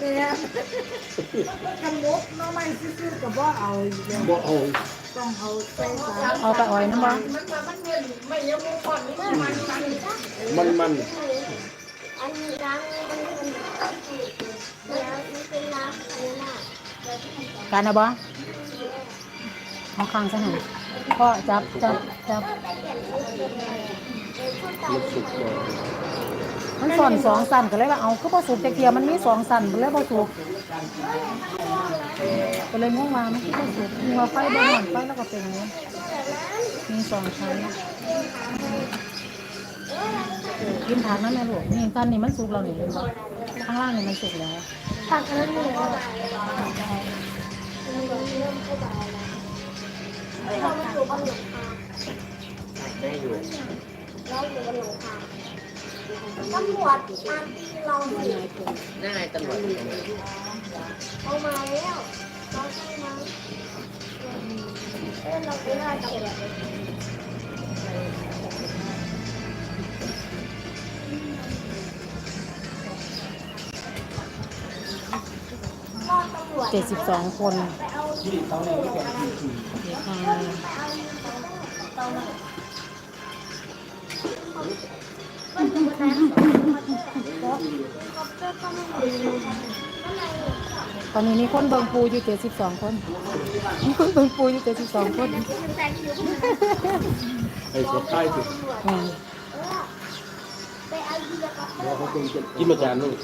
เนี่ยกันมุกน้องไม่ซื้อๆกับว่าเอาอีกแล้วบ่เอาต้องเอาใส่สารเอาตะอ้อยน้ำบ่มันมันมันอันนี้ล้างอันนี้เป็นแล้วนี่เป็นล้างอันนี้น่ะการนะบ่เอาข้างซะหน่อยพ่อจับจับจับมันสุกก่อน มันสอนสองสันก็เลยว่าเอาคือบ่สุกจักเทียมันมีสองสันมันเลยบ่สุกก็เลยงงว่ามันคือบ่สุกมีว่าไฟบ่หอนไฟแล้วก็เป็นอย่างนี้มีสองชั้นกินผักนะแม่ลูกนี่สั้นนี่มันสุกแล้วนี่เห็นบ่ข้างล่างนี่มันสุกแล้วผักแล้วหนูเรามาอยู่บนหลังคาได้อยู่เราอยู่บนหลังคา ตำรวจตามตีเราสินั่นไงตำรวจเอามาแล้วเราใช่ไหมเออเราไปไล่ตำรวจรอดตำรวจเจ็ดสิบสองคนไปเอาที่เขาเนี่ยที่แกที่ที่นี่ค่ะเอามาก็ก็ไม่เห็นอะไร ตอนนี้มีคนเบิ่งปูอยู่เจ็ดสิบสองคน มีคนเบิ่งปูอยู่เจ็ดสิบสองคนแต่งอยู่ไอ้สดท้ายสิอืมไปเอาเรือกับเราเขาเป็นกินมาจานนู่น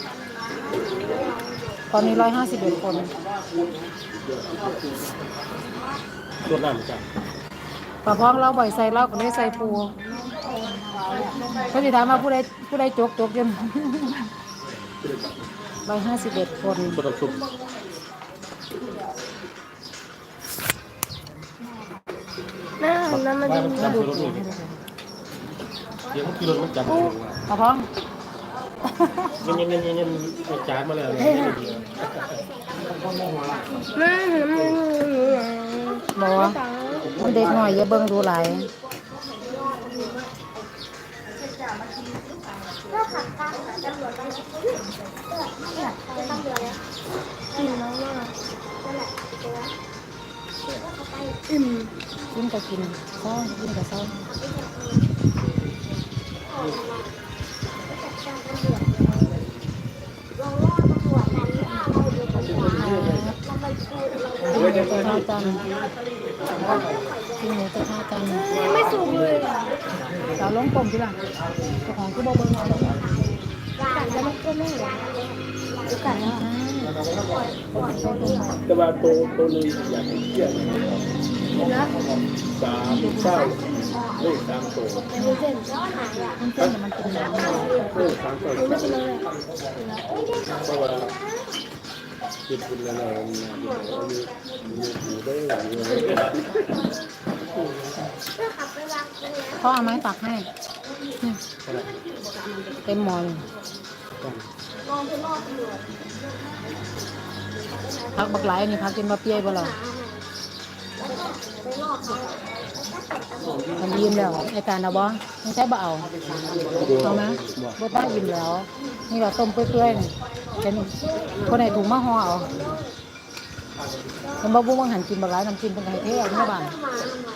ตอนนี้ร้อยห้าสิบเอ็ดคนตัวน้ำจานปลาพองเราบ่อยใส่เราก็เลยใส่ปู เขาจะถามว่าผู้ใดผู้ใดจกจกจนร้อยห้าสิบเอ็ดคนบ่ต้องสุกน่าน้ำมันว่ามันจานรถนี่เดี๋ยวมันกินรถมันจานปลาพองยังยังยังยังยังจานมาแล้วเนี่ยแม่หนูบอกว่ามันเด็กหน่อยอย่าเบิ่งดูหล อืมอืมากนั่นและตัวก็ไปอิ่มกินก็กินเศร้ากินก็ซ้อตำรวจกันว่าเราอยู่ตำรวจเราไปคุยเรากินหมูกระทะกันกินหมูกระทะกันไม่สูงเลยสาวลงกลมจีล่ะเจ้าของก็บอกเบอาดอกกันแล้ว ก็ไม่หวานกันแล้วแต่ว่าตัวตัวนึงอยากเที่ยนะสามเศร้าเลขสามตัวดูเส้นยอนหางอะมันเป็นมันเป็นอย่างนี้เลขสามตัวไม่เป็นไรเพราะว่าคิดเป็นอะไมีมีอยู่ได้อยู่เพื่อขับไปวางตรงนี้พ่อเอาไม้ตักให้ เต็มหมอนมองไปรอบตำรวจพักบักไหลนี่พักกินมาเปียบ่หรอแล้วก็ไปรอบเขาแล้ำจมันยิ้มแล้วไอ้การเอาบ่ไม่ใช่บ่เอาเอาไหมบ่ต้องยิ้มแล้ว นี่เราต้มเปื่อยๆนี่เป็นคนไหนถุงมาห่อเอาคนบ่บุ้งบางหันกินบักไหลน้ำจิ้มเป็นไงเท่เอาเมื่อบ้านมาทำไม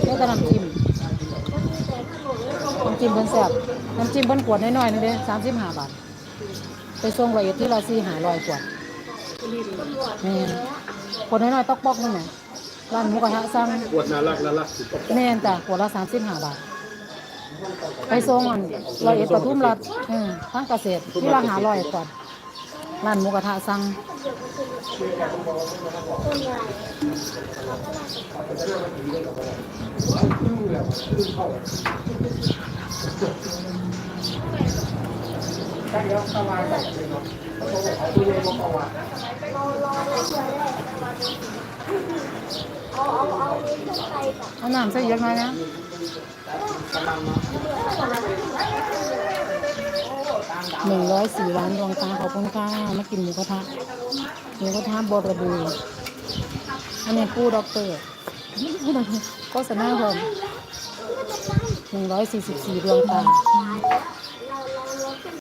เท่แต่น้ำจิ้ม มันมีแต่ขนมแล้วก็ น้ำจิ้มเพิ่นแซ่บน้ำจิ้มเพิ่นขวดน้อยๆนึงเด้สามสิบห้าบาท ไปส่งละเอียดที่ละสี่ห้าร้อยกว่าแม่นขวดน้อยๆตอกปอกนึงน่ะร้านหมูกระทะสั่งปวดน่ารักน่ารักสุดแม่นจ้ะขวดละสามสิบห้าบาท ไปส่งอันละเอียดปทุมรัฐเออทางเกษตรที่ละห้าร้อยกว่า ร้านหมูกระทะสั่งต้นใหญ่เราะเลยเอาเอาเอาเงินขึ้นไปก่อนเอาน้ำใส่เยอะหน่อยนะ หนึ่งร้อยสี่ล้านดวงตาขอบคุณค่ะมากินหมูกระทะหมูกระทะบอระบูอันนี้ปูด็อกเตอร์โฆษณาผมหนึ่งร้อยสี่สิบสี่ดวงตา